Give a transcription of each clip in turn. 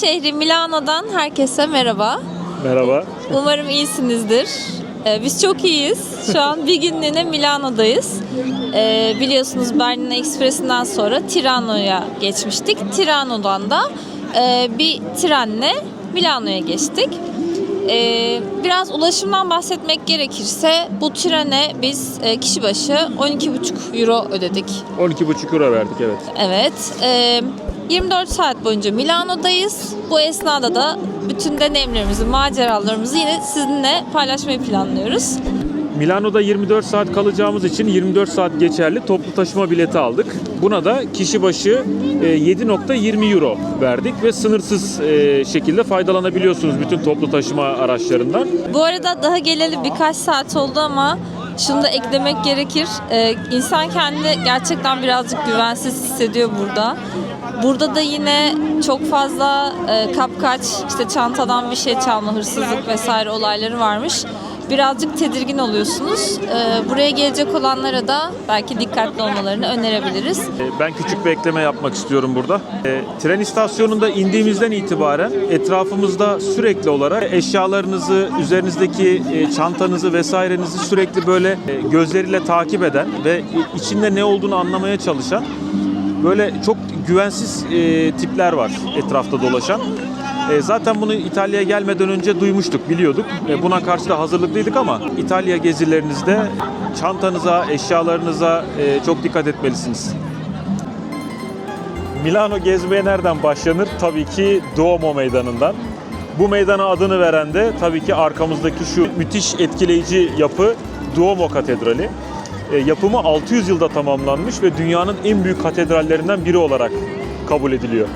şehri Milano'dan herkese merhaba. Merhaba. Umarım iyisinizdir. Ee, Biz çok iyiyiz. Şu an bir günlüğüne Milano'dayız. Ee, biliyorsunuz Berlin Ekspresi'nden sonra Tirano'ya geçmiştik. Tirano'dan da e, bir trenle Milano'ya geçtik. Ee, biraz ulaşımdan bahsetmek gerekirse bu trene biz e, kişi başı 12,5 euro ödedik. 12,5 euro verdik evet. Evet. e, 24 saat boyunca Milano'dayız. Bu esnada da bütün deneyimlerimizi, maceralarımızı yine sizinle paylaşmayı planlıyoruz. Milano'da 24 saat kalacağımız için 24 saat geçerli toplu taşıma bileti aldık. Buna da kişi başı e, 7.20 euro verdik ve sınırsız e, şekilde faydalanabiliyorsunuz bütün toplu taşıma araçlarından. Bu arada daha geleli birkaç saat oldu ama şunu da eklemek gerekir. Ee, insan kendini gerçekten birazcık güvensiz hissediyor burada. Burada da yine çok fazla e, kapkaç, işte çantadan bir şey çalma, hırsızlık vesaire olayları varmış. Birazcık tedirgin oluyorsunuz. Ee, buraya gelecek olanlara da belki dikkatli olmalarını önerebiliriz. E, Ben küçük bir ekleme yapmak istiyorum burada. E, tren istasyonunda indiğimizden itibaren etrafımızda sürekli olarak eşyalarınızı, üzerinizdeki e, çantanızı vesairenizi sürekli böyle e, gözleriyle takip eden ve içinde ne olduğunu anlamaya çalışan böyle çok güvensiz e, tipler var etrafta dolaşan. E, zaten bunu İtalya'ya gelmeden önce duymuştuk, biliyorduk. E, buna karşı da hazırlıklıydık ama İtalya gezilerinizde çantanıza, eşyalarınıza e, çok dikkat etmelisiniz. Milano gezmeye nereden başlanır? Tabii ki Duomo Meydanı'ndan. Bu meydana adını veren de tabii ki arkamızdaki şu müthiş etkileyici yapı Duomo Katedrali. E, yapımı 600 yılda tamamlanmış ve dünyanın en büyük katedrallerinden biri olarak kabul ediliyor.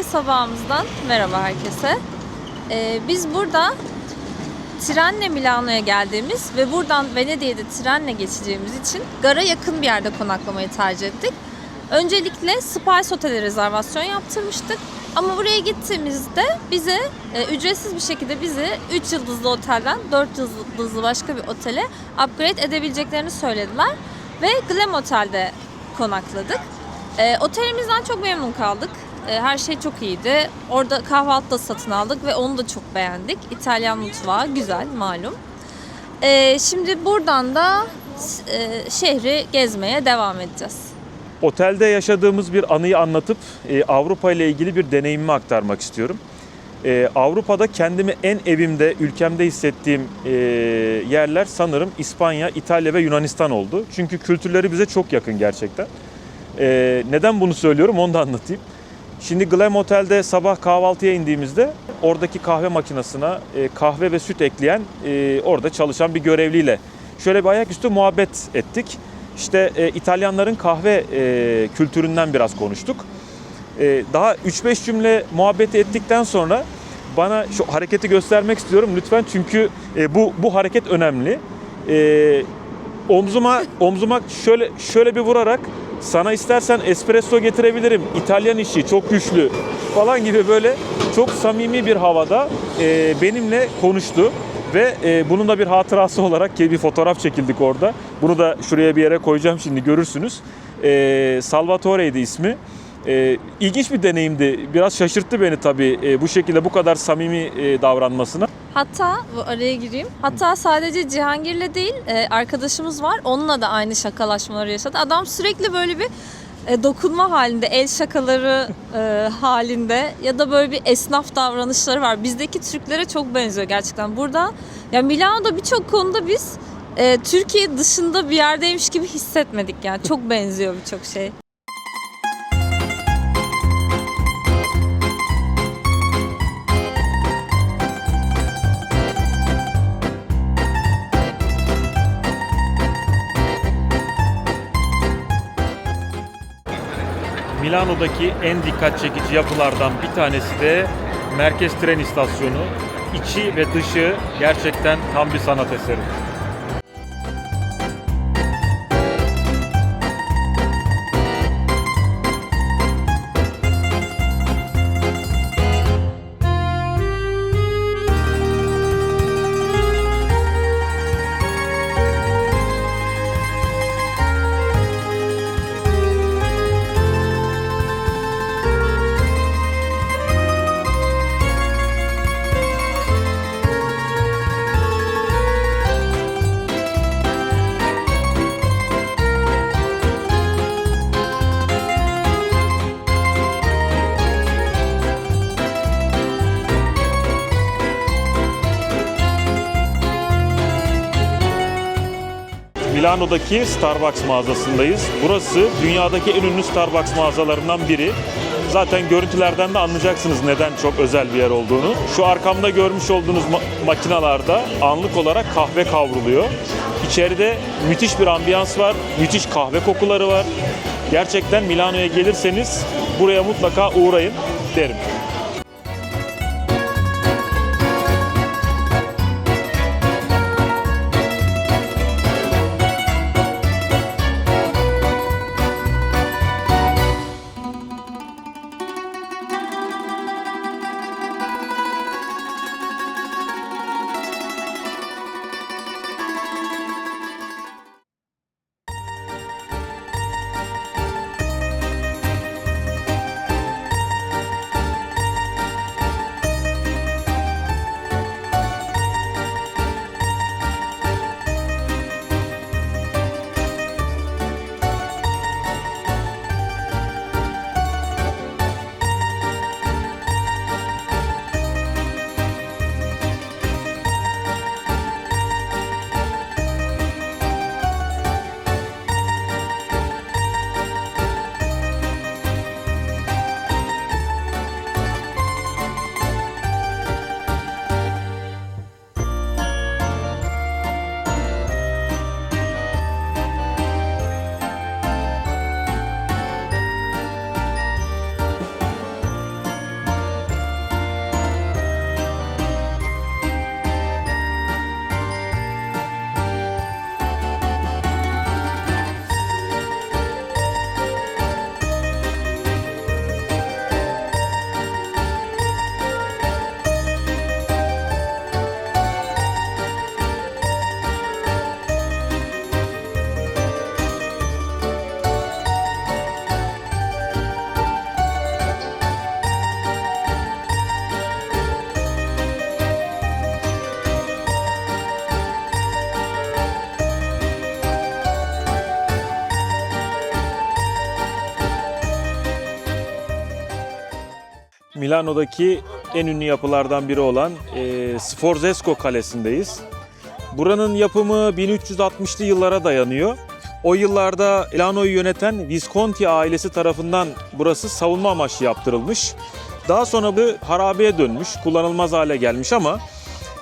Milano'daki sabahımızdan merhaba herkese. Ee, biz burada trenle Milano'ya geldiğimiz ve buradan Venedik'e trenle geçeceğimiz için gara yakın bir yerde konaklamayı tercih ettik. Öncelikle Spice Otel'e rezervasyon yaptırmıştık. Ama buraya gittiğimizde bize e, ücretsiz bir şekilde bizi 3 yıldızlı otelden 4 yıldızlı başka bir otele upgrade edebileceklerini söylediler. Ve Glam Otel'de konakladık. E, otelimizden çok memnun kaldık. E, her şey çok iyiydi. Orada kahvaltı da satın aldık ve onu da çok beğendik. İtalyan mutfağı güzel malum. E, şimdi buradan da e, şehri gezmeye devam edeceğiz. Otelde yaşadığımız bir anıyı anlatıp e, Avrupa ile ilgili bir deneyimimi aktarmak istiyorum. E, Avrupa'da kendimi en evimde, ülkemde hissettiğim yerler sanırım İspanya, İtalya ve Yunanistan oldu. Çünkü kültürleri bize çok yakın gerçekten. Neden bunu söylüyorum onu da anlatayım. Şimdi Glam Otel'de sabah kahvaltıya indiğimizde oradaki kahve makinesine e, kahve ve süt ekleyen e, orada çalışan bir görevliyle şöyle bir ayaküstü muhabbet ettik. İşte e, İtalyanların kahve kültüründen biraz konuştuk. Daha 3-5 cümle muhabbeti ettikten sonra bana şu hareketi göstermek istiyorum lütfen çünkü bu bu hareket önemli. Omzuma omzuma şöyle şöyle bir vurarak sana istersen espresso getirebilirim. İtalyan işi çok güçlü falan gibi böyle çok samimi bir havada e, benimle konuştu. Ve e, bunun da bir hatırası olarak ki bir fotoğraf çekildik orada. Bunu da şuraya bir yere koyacağım şimdi görürsünüz. E, Salvatore'ydi ismi. E, ilginç bir deneyimdi. Biraz şaşırttı beni tabii e, bu şekilde bu kadar samimi e, davranmasına. Hatta bu araya gireyim. Hatta sadece Cihangir'le değil e, arkadaşımız var. Onunla da aynı şakalaşmaları yaşadı. Adam sürekli böyle bir e, dokunma halinde, el şakaları e, halinde ya da böyle bir esnaf davranışları var. Bizdeki Türklere çok benziyor gerçekten. Burada ya Milano'da birçok konuda biz Türkiye dışında bir yerdeymiş gibi hissetmedik yani. Çok benziyor birçok şey. Milano'daki en dikkat çekici yapılardan bir tanesi de merkez tren istasyonu. İçi ve dışı gerçekten tam bir sanat eseri. Milano'daki Starbucks mağazasındayız. Burası dünyadaki en ünlü Starbucks mağazalarından biri. Zaten görüntülerden de anlayacaksınız neden çok özel bir yer olduğunu. Şu arkamda görmüş olduğunuz ma- makinalarda anlık olarak kahve kavruluyor. İçeride müthiş bir ambiyans var, müthiş kahve kokuları var. Gerçekten Milano'ya gelirseniz buraya mutlaka uğrayın derim. Milano'daki en ünlü yapılardan biri olan e, Sforzesco Kalesi'ndeyiz. Buranın yapımı 1360'lı yıllara dayanıyor. O yıllarda Milano'yu yöneten Visconti ailesi tarafından burası savunma amaçlı yaptırılmış. Daha sonra bu harabeye dönmüş, kullanılmaz hale gelmiş ama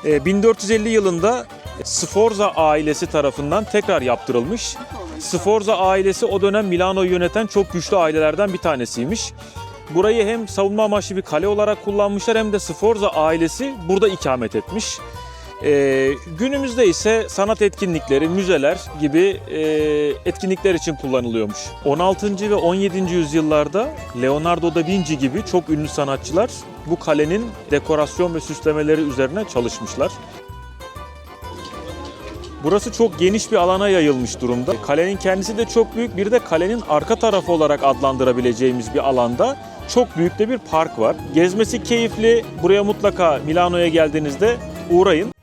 e, 1450 yılında Sforza ailesi tarafından tekrar yaptırılmış. Sforza ailesi o dönem Milano'yu yöneten çok güçlü ailelerden bir tanesiymiş. Burayı hem savunma amaçlı bir kale olarak kullanmışlar hem de Sforza ailesi burada ikamet etmiş. Ee, günümüzde ise sanat etkinlikleri, müzeler gibi e, etkinlikler için kullanılıyormuş. 16. ve 17. yüzyıllarda Leonardo da Vinci gibi çok ünlü sanatçılar bu kalenin dekorasyon ve süslemeleri üzerine çalışmışlar. Burası çok geniş bir alana yayılmış durumda. Kalenin kendisi de çok büyük. Bir de kalenin arka tarafı olarak adlandırabileceğimiz bir alanda çok büyük de bir park var. Gezmesi keyifli. Buraya mutlaka Milano'ya geldiğinizde uğrayın.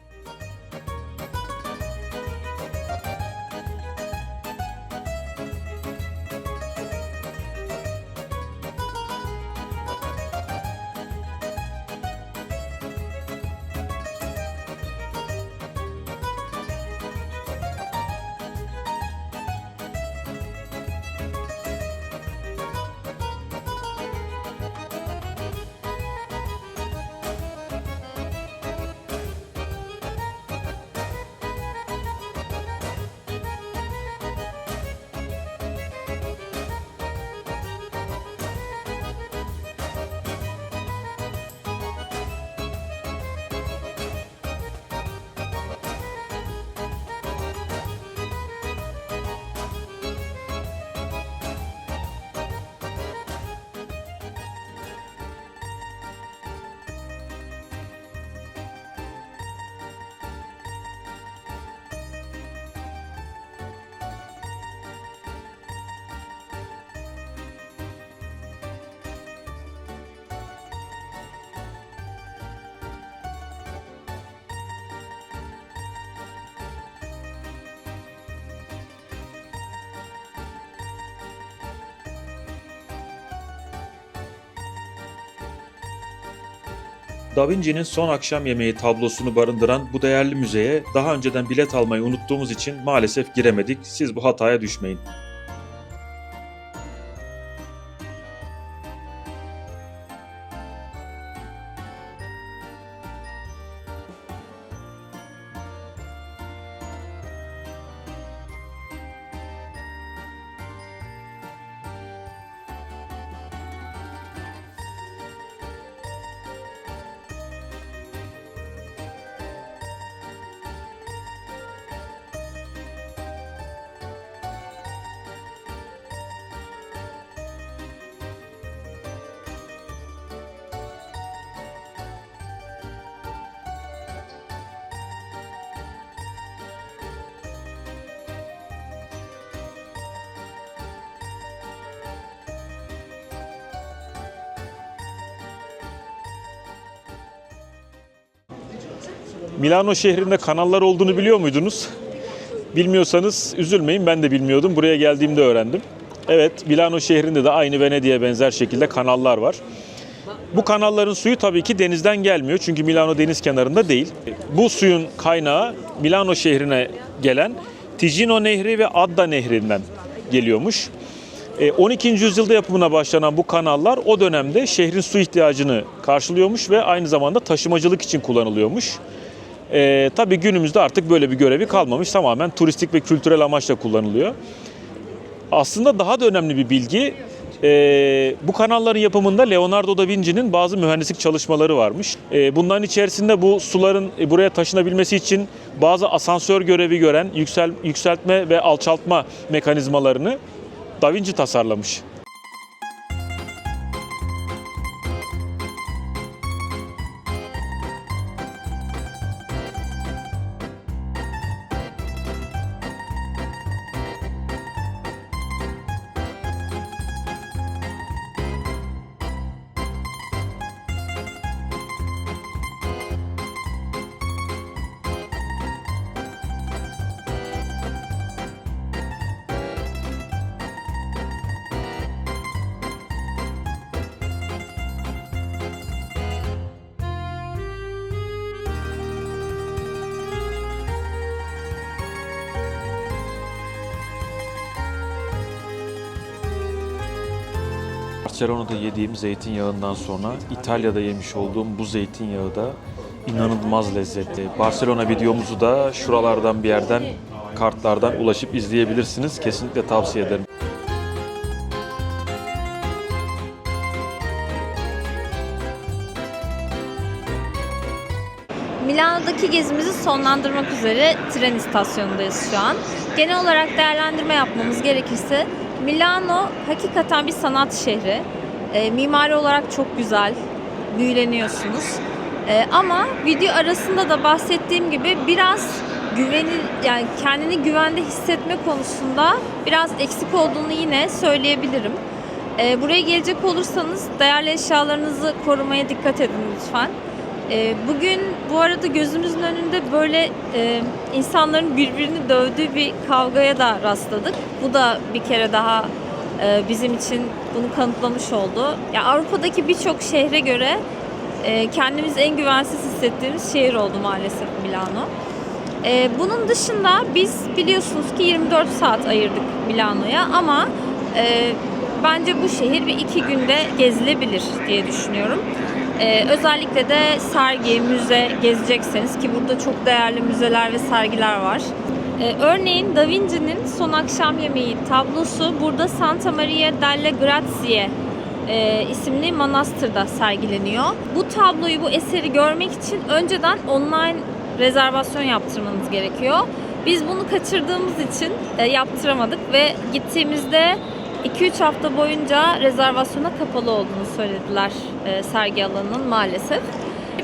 Da Vinci'nin son akşam yemeği tablosunu barındıran bu değerli müzeye daha önceden bilet almayı unuttuğumuz için maalesef giremedik. Siz bu hataya düşmeyin. Milano şehrinde kanallar olduğunu biliyor muydunuz? Bilmiyorsanız üzülmeyin ben de bilmiyordum. Buraya geldiğimde öğrendim. Evet Milano şehrinde de aynı Venedik'e benzer şekilde kanallar var. Bu kanalların suyu tabii ki denizden gelmiyor çünkü Milano deniz kenarında değil. Bu suyun kaynağı Milano şehrine gelen Ticino Nehri ve Adda Nehri'nden geliyormuş. E, 12. yüzyılda yapımına başlanan bu kanallar o dönemde şehrin su ihtiyacını karşılıyormuş ve aynı zamanda taşımacılık için kullanılıyormuş. E, tabii günümüzde artık böyle bir görevi kalmamış. Tamamen turistik ve kültürel amaçla kullanılıyor. Aslında daha da önemli bir bilgi, e, bu kanalların yapımında Leonardo da Vinci'nin bazı mühendislik çalışmaları varmış. E, bunların içerisinde bu suların e, buraya taşınabilmesi için bazı asansör görevi gören yüksel, yükseltme ve alçaltma mekanizmalarını Da Vinci tasarlamış. Barcelona'da yediğim zeytinyağından sonra İtalya'da yemiş olduğum bu zeytinyağı da inanılmaz lezzetli. Barcelona videomuzu da şuralardan bir yerden kartlardan ulaşıp izleyebilirsiniz. Kesinlikle tavsiye ederim. Milano'daki gezimizi sonlandırmak üzere tren istasyonundayız şu an. Genel olarak değerlendirme yapmamız gerekirse Milano hakikaten bir sanat şehri. E, mimari olarak çok güzel, büyüleniyorsunuz. E, ama video arasında da bahsettiğim gibi biraz güveni yani kendini güvende hissetme konusunda biraz eksik olduğunu yine söyleyebilirim. E, buraya gelecek olursanız değerli eşyalarınızı korumaya dikkat edin lütfen. E, bugün bu arada gözümüzün önünde böyle e, insanların birbirini dövdüğü bir kavgaya da rastladık. Bu da bir kere daha e, bizim için bunu kanıtlamış oldu. Ya Avrupa'daki birçok şehre göre e, kendimizi en güvensiz hissettiğimiz şehir oldu maalesef Milano. Bunun dışında biz biliyorsunuz ki 24 saat ayırdık Milano'ya ama bence bu şehir bir iki günde gezilebilir diye düşünüyorum. Ee, özellikle de sergi, müze gezecekseniz ki burada çok değerli müzeler ve sergiler var. Ee, örneğin Da Vinci'nin Son Akşam Yemeği tablosu burada Santa Maria delle Grazie e, isimli manastırda sergileniyor. Bu tabloyu, bu eseri görmek için önceden online rezervasyon yaptırmanız gerekiyor. Biz bunu kaçırdığımız için e, yaptıramadık ve gittiğimizde 2-3 hafta boyunca rezervasyona kapalı olduğunu söylediler e, sergi alanının maalesef.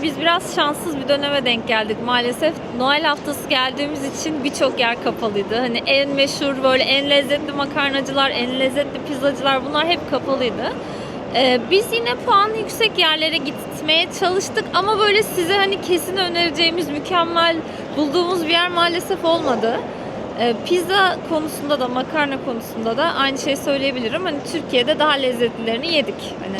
Biz biraz şanssız bir döneme denk geldik maalesef. Noel haftası geldiğimiz için birçok yer kapalıydı. Hani en meşhur böyle en lezzetli makarnacılar, en lezzetli pizzacılar bunlar hep kapalıydı. Ee, biz yine puanı yüksek yerlere gitmeye çalıştık ama böyle size hani kesin önereceğimiz mükemmel bulduğumuz bir yer maalesef olmadı. Ee, pizza konusunda da makarna konusunda da aynı şeyi söyleyebilirim. Hani Türkiye'de daha lezzetlilerini yedik. Hani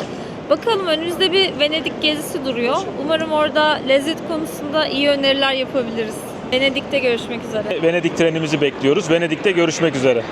Bakalım önümüzde bir Venedik gezisi duruyor. Umarım orada lezzet konusunda iyi öneriler yapabiliriz. Venedik'te görüşmek üzere. Venedik trenimizi bekliyoruz. Venedik'te görüşmek üzere.